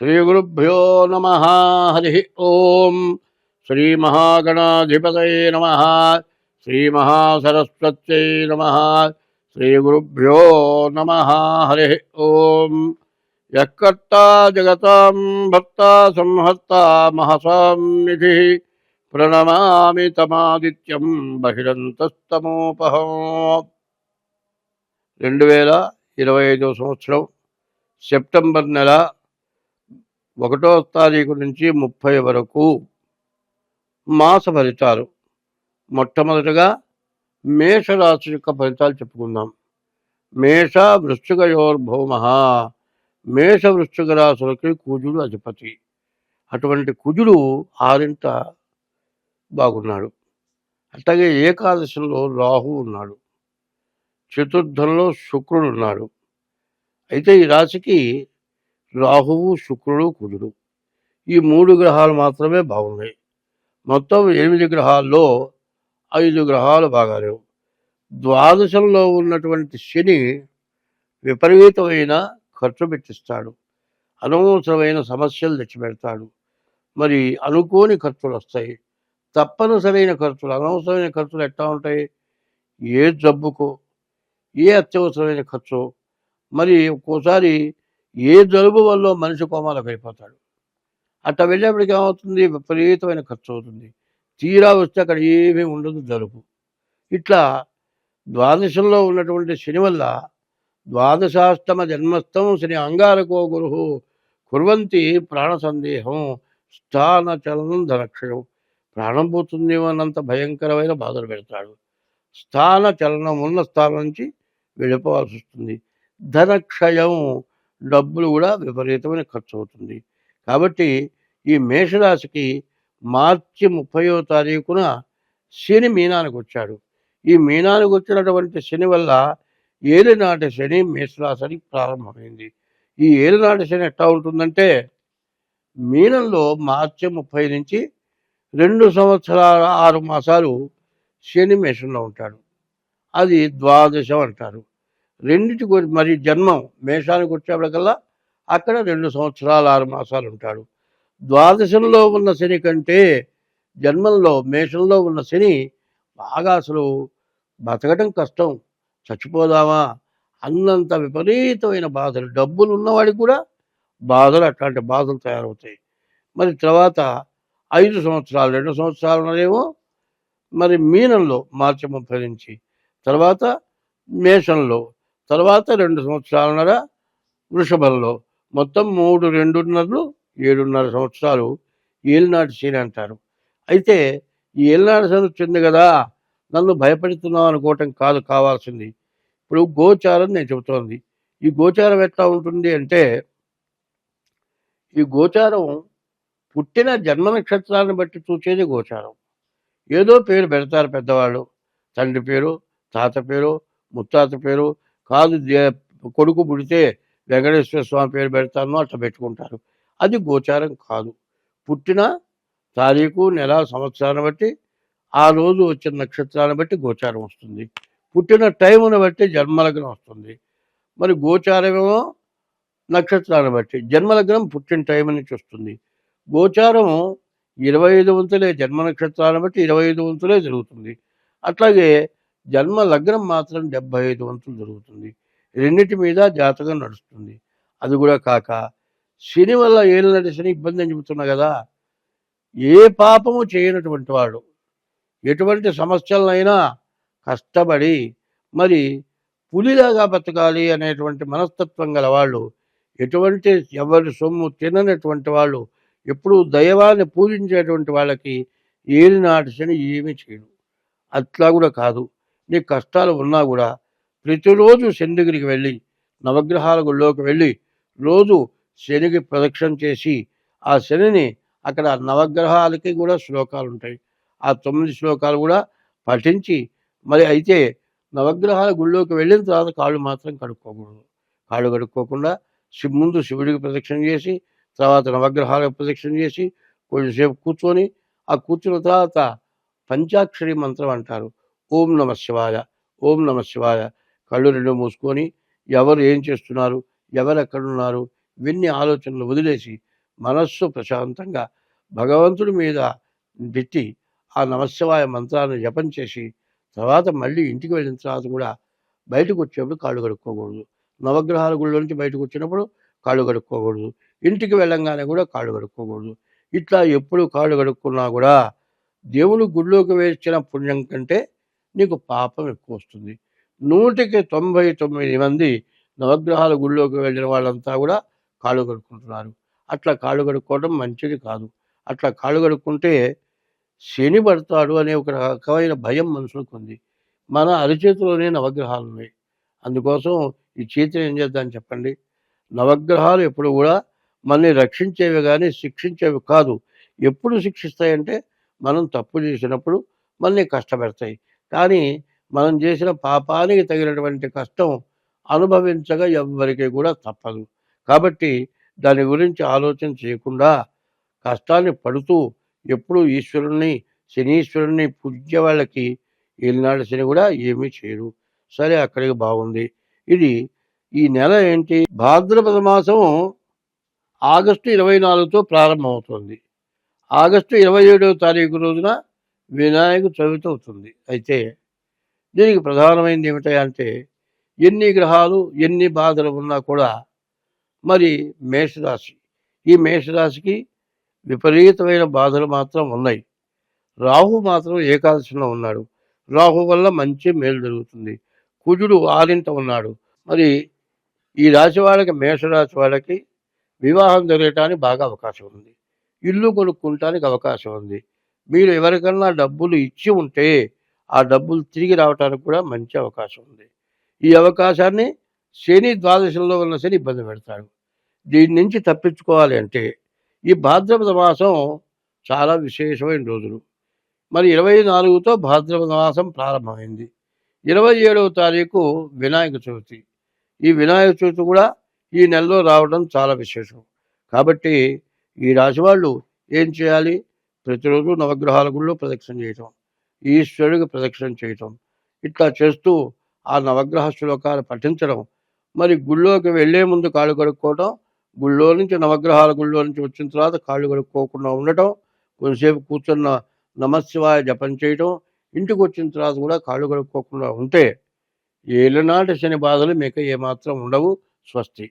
శ్రీగురుభ్యో నమ హరి ఓం. శ్రీ మహాగణాధిపతయ నమ శ్రీ మహాసరస్వత్యై నమ శ్రీ గురుభ్యో నమ హరి ఓం. యకర్త జగతాం భర్త సంహర్త మహసాం నిధి ప్రణమామి తమాదిత్యం బహిరంతస్తమోపహం. రెండు వేల ఇరవై ఐదో సంవత్సరం సెప్టెంబర్ నెల ఒకటో తారీఖు నుంచి ముప్పై వరకు మాస ఫలితాలు. మొట్టమొదటగా మేషరాశి యొక్క ఫలితాలు చెప్పుకుందాం. మేష వృశ్చికయోర్భౌమ మేష వృశ్చిక రాశులకి కుజుడు అధిపతి. అటువంటి కుజుడు ఆరింట బాగున్నాడు. అట్లాగే ఏకాదశంలో రాహు ఉన్నాడు. చతుర్థంలో శుక్రుడు ఉన్నాడు. అయితే ఈ రాశికి రాహువు శుక్రుడు కుజుడు. ఈ మూడు గ్రహాలు మాత్రమే బాగున్నాయి. మొత్తం ఎనిమిది గ్రహాల్లో ఐదు గ్రహాలు బాగాలేవు. ద్వాదశంలో ఉన్నటువంటి శని విపరీతమైన ఖర్చు పెట్టిస్తాడు. అనవసరమైన సమస్యలు తెచ్చిపెడతాడు. మరి అనుకోని ఖర్చులు వస్తాయి. తప్పనిసరైన ఖర్చులు అనవసరమైన ఖర్చులు ఎట్లా ఉంటాయి? ఏ జబ్బుకో ఏ అత్యవసరమైన ఖర్చు. మరి ఒక్కోసారి ఏ జలుబు వల్ల మనిషి కోమాలకు అయిపోతాడు అట్ట వెళ్ళేప్పటికి ఏమవుతుంది? విపరీతమైన ఖర్చు అవుతుంది తీరా వస్తే అక్కడ ఏమీ ఉండదు జలుబు. ఇట్లా ద్వాదశంలో ఉన్నటువంటి శని వల్ల ద్వాదశాష్టమ జన్మస్థం శని అంగారకో గురు కుర్వంతి ప్రాణ సందేహం స్థాన చలనం ధనక్షయం. ప్రాణం పోతుందేమో అన్నంత భయంకరమైన బాధలు పెడతాడు. స్థాన చలనం ఉన్న స్థానం నుంచి వెళ్ళిపోవాల్సి వస్తుంది. ధనక్షయం డబ్బులు కూడా విపరీతమైన ఖర్చు అవుతుంది కాబట్టి ఈ మేషరాశికి మార్చి ముప్పయో తారీఖున శని మీనానికి వచ్చాడు. ఈ మీనానికి వచ్చినటువంటి శని వల్ల ఏలినాటి శని మేషరాశి ప్రారంభమైంది. ఈ ఏలినాటి శని ఎట్లా ఉంటుందంటే మీనంలో మార్చి ముప్పై నుంచి రెండు సంవత్సరాల ఆరు మాసాలు శని మేషంలో ఉంటాడు. అది ద్వాదశం అంటారు. రెండిటి మరి జన్మం మేషానికి వచ్చేప్పటికల్లా అక్కడ రెండు సంవత్సరాలు ఆరు మాసాలు ఉంటాడు. ద్వాదశంలో ఉన్న శని కంటే జన్మంలో మేషంలో ఉన్న శని బాగా అసలు బతకడం కష్టం. చచ్చిపోదామా? అన్నంత విపరీతమైన బాధలు. డబ్బులు ఉన్నవాడికి కూడా బాధలు అట్లాంటి బాధలు తయారవుతాయి. మరి తర్వాత ఐదు సంవత్సరాలు రెండు సంవత్సరాలు ఉన్నదేమో మరి మీనంలో మార్చి ముప్పై నుంచి. తర్వాత మేషంలో తర్వాత రెండు సంవత్సరాలన్నర వృషభంలో. మొత్తం మూడు రెండున్నరలు ఏడున్నర సంవత్సరాలు ఏలినాటి శని అంటారు. అయితే ఈ ఏలినాటి శని వచ్చింది కదా నన్ను భయపెడుతున్నావు అనుకోవటం కాదు కావాల్సింది. ఇప్పుడు గోచారం నేను చెబుతోంది. ఈ గోచారం ఎట్లా ఉంటుంది అంటే ఈ గోచారం పుట్టిన జన్మ నక్షత్రాన్ని బట్టి చూసేది గోచారం. ఏదో పేరు పెడతారు పెద్దవాళ్ళు. తండ్రి పేరు తాత పేరు ముత్తాత పేరు కాదు కొడుకు పుడితే వెంకటేశ్వర స్వామి పేరు పెడతాను అట్లా పెట్టుకుంటారు. అది గోచారం కాదు. పుట్టిన తారీఖు నెల సంవత్సరాన్ని బట్టి ఆ రోజు వచ్చిన నక్షత్రాన్ని బట్టి గోచారం వస్తుంది. పుట్టిన టైమును బట్టి జన్మలగ్నం వస్తుంది. మరి గోచారమేమో నక్షత్రాన్ని బట్టి జన్మలగ్నం పుట్టిన టైం నుంచి వస్తుంది. గోచారం ఇరవై ఐదు వంతులే జన్మ నక్షత్రాన్ని బట్టి ఇరవై ఐదు వంతులే జరుగుతుంది. అట్లాగే జన్మ లగ్నం మాత్రం డెబ్బై ఐదు వంతులు జరుగుతుంది. రెండింటి మీద జాతకం నడుస్తుంది. అది కూడా కాక శని వల్ల ఏళ్ళు నడిచిన ఇబ్బంది అని చెబుతున్నా కదా ఏ పాపము చేయనటువంటి వాడు ఎటువంటి సమస్యలనైనా కష్టపడి మరి పులిలాగా బతకాలి అనేటువంటి మనస్తత్వం గల వాళ్ళు ఎటువంటి ఎవరి సొమ్ము తిననటువంటి వాళ్ళు ఎప్పుడు దైవాన్ని పూజించేటువంటి వాళ్ళకి ఏలినాటి శని ఏమీ చేయడు. అట్లా కూడా కాదు. నీ కష్టాలు ఉన్నా కూడా ప్రతిరోజు శని దగ్గరికి వెళ్ళి నవగ్రహాల గుళ్ళోకి వెళ్ళి రోజు శనికి ప్రదక్షిణ చేసి ఆ శనిని అక్కడ నవగ్రహాలకి కూడా శ్లోకాలు ఉంటాయి. ఆ తొమ్మిది శ్లోకాలు కూడా పఠించి మరి అయితే నవగ్రహాల గుళ్ళోకి వెళ్ళిన తర్వాత కాళ్ళు మాత్రం కడుక్కోకూడదు. కాళ్ళు కడుక్కోకుండా శివ ముందు శివుడికి ప్రదక్షిణ చేసి తర్వాత నవగ్రహాలకు ప్రదక్షిణ చేసి కొంచెంసేపు కూర్చొని ఆ కూర్చున్న తర్వాత పంచాక్షరి మంత్రం అంటారు. ఓం నమ శివాయ ఓం నమ శివాయ. కళ్ళు రెండు మూసుకొని ఎవరు ఏం చేస్తున్నారు ఎవరు ఎక్కడున్నారు ఇవన్నీ ఆలోచనలు వదిలేసి మనస్సు ప్రశాంతంగా భగవంతుడి మీద పెట్టి ఆ నమశివాయ మంత్రాన్ని జపం చేసి తర్వాత మళ్ళీ ఇంటికి వెళ్ళిన తర్వాత కూడా బయటకు వచ్చేప్పుడు కాళ్ళు కడుక్కోకూడదు. నవగ్రహాల గుళ్ళ నుంచి బయటకు వచ్చినప్పుడు కాళ్ళు కడుక్కోకూడదు. ఇంటికి వెళ్ళంగానే కూడా కాళ్ళు కడుక్కోకూడదు. ఇట్లా ఎప్పుడు కాళ్ళు కడుక్కున్నా కూడా దేవుడు గుళ్ళోకి వేసిన పుణ్యం కంటే నీకు పాపం ఎక్కువ వస్తుంది నూటికి తొంభై తొమ్మిది మంది నవగ్రహాల గుళ్ళోకి వెళ్ళిన వాళ్ళంతా కూడా కాళ్ళు కడుక్కుంటున్నారు. అట్లా కాళ్ళు కడుక్కోవడం మంచిది కాదు. అట్లా కాళ్ళు కడుక్కుంటే శని పడతాడు అనే ఒక రకమైన భయం మనుషులకు ఉంది. మన అరిచేతిలోనే నవగ్రహాలు ఉన్నాయి. అందుకోసం ఈ చేతిని ఏం చేద్దాం చెప్పండి? నవగ్రహాలు ఎప్పుడు కూడా మనల్ని రక్షించేవి కానీ శిక్షించేవి కాదు. ఎప్పుడు శిక్షిస్తాయంటే మనం తప్పు చేసినప్పుడు మనల్ని కష్టపెడతాయి. కానీ మనం చేసిన పాపానికి తగినటువంటి కష్టం అనుభవించగా ఎవ్వరికి కూడా తప్పదు. కాబట్టి దాని గురించి ఆలోచన చేయకుండా కష్టాన్ని పడుతూ ఎప్పుడు ఈశ్వరుణ్ణి శనీశ్వరుణ్ణి పూజ్య వాళ్ళకి ఏలినాడు శని కూడా ఏమీ చేయరు. సరే అక్కడికి బాగుంది. ఇది ఈ నెల ఏంటి? భాద్రపద మాసం ఆగస్టు ఇరవై నాలుగుతో ప్రారంభమవుతుంది. ఆగస్టు ఇరవై ఏడవ తారీఖు రోజున వినాయక చవితి అవుతుంది. అయితే దీనికి ప్రధానమైనది ఏమిటంటే ఎన్ని గ్రహాలు ఎన్ని బాధలు ఉన్నా కూడా మరి మేషరాశి. ఈ మేషరాశికి విపరీతమైన బాధలు మాత్రం ఉన్నాయి. రాహు మాత్రం ఏకాదశిలో ఉన్నాడు. రాహు వల్ల మంచి మేలు జరుగుతుంది. కుజుడు ఆరింట ఉన్నాడు. మరి ఈ రాశి వాళ్ళకి మేషరాశి వాళ్ళకి వివాహం జరగటానికి బాగా అవకాశం ఉంది. ఇల్లు కొనుక్కుంటానికి అవకాశం ఉంది. మీరు ఎవరికన్నా డబ్బులు ఇచ్చి ఉంటే ఆ డబ్బులు తిరిగి రావడానికి కూడా మంచి అవకాశం ఉంది. ఈ అవకాశాన్ని శని ద్వాదశంలో ఉన్న శని ఇబ్బంది పెడతాడు. దీని నుంచి తప్పించుకోవాలి అంటే ఈ భాద్రపద మాసం చాలా విశేషమైన రోజులు. మరి ఇరవై నాలుగుతో భాద్రపద మాసం ప్రారంభమైంది. ఇరవై ఏడవ తారీఖు వినాయక చవితి. ఈ వినాయక చవితి కూడా ఈ నెలలో రావడం చాలా విశేషం. కాబట్టి ఈ రాశి వాళ్ళు ఏం చేయాలి? ప్రతిరోజు నవగ్రహాల గుళ్ళో ప్రదక్షిణ చేయటం ఈశ్వరుడికి ప్రదక్షిణ చేయటం. ఇట్లా చేస్తూ ఆ నవగ్రహ శ్లోకాలు పఠించడం మరి గుళ్ళోకి వెళ్ళే ముందు కాళ్ళు కడుక్కోవటం గుళ్ళో నుంచి నవగ్రహాల గుళ్ళో నుంచి వచ్చిన తర్వాత కాళ్ళు కడుక్కోకుండా ఉండటం కొంతసేపు కూర్చున్న నమశివాయ జపం చేయటం ఇంటికి వచ్చిన తర్వాత కూడా కాళ్ళు కడుక్కోకుండా ఉంటే ఏళ్ళనాటి శని బాధలు మీకు ఏమాత్రం ఉండవు. స్వస్తి.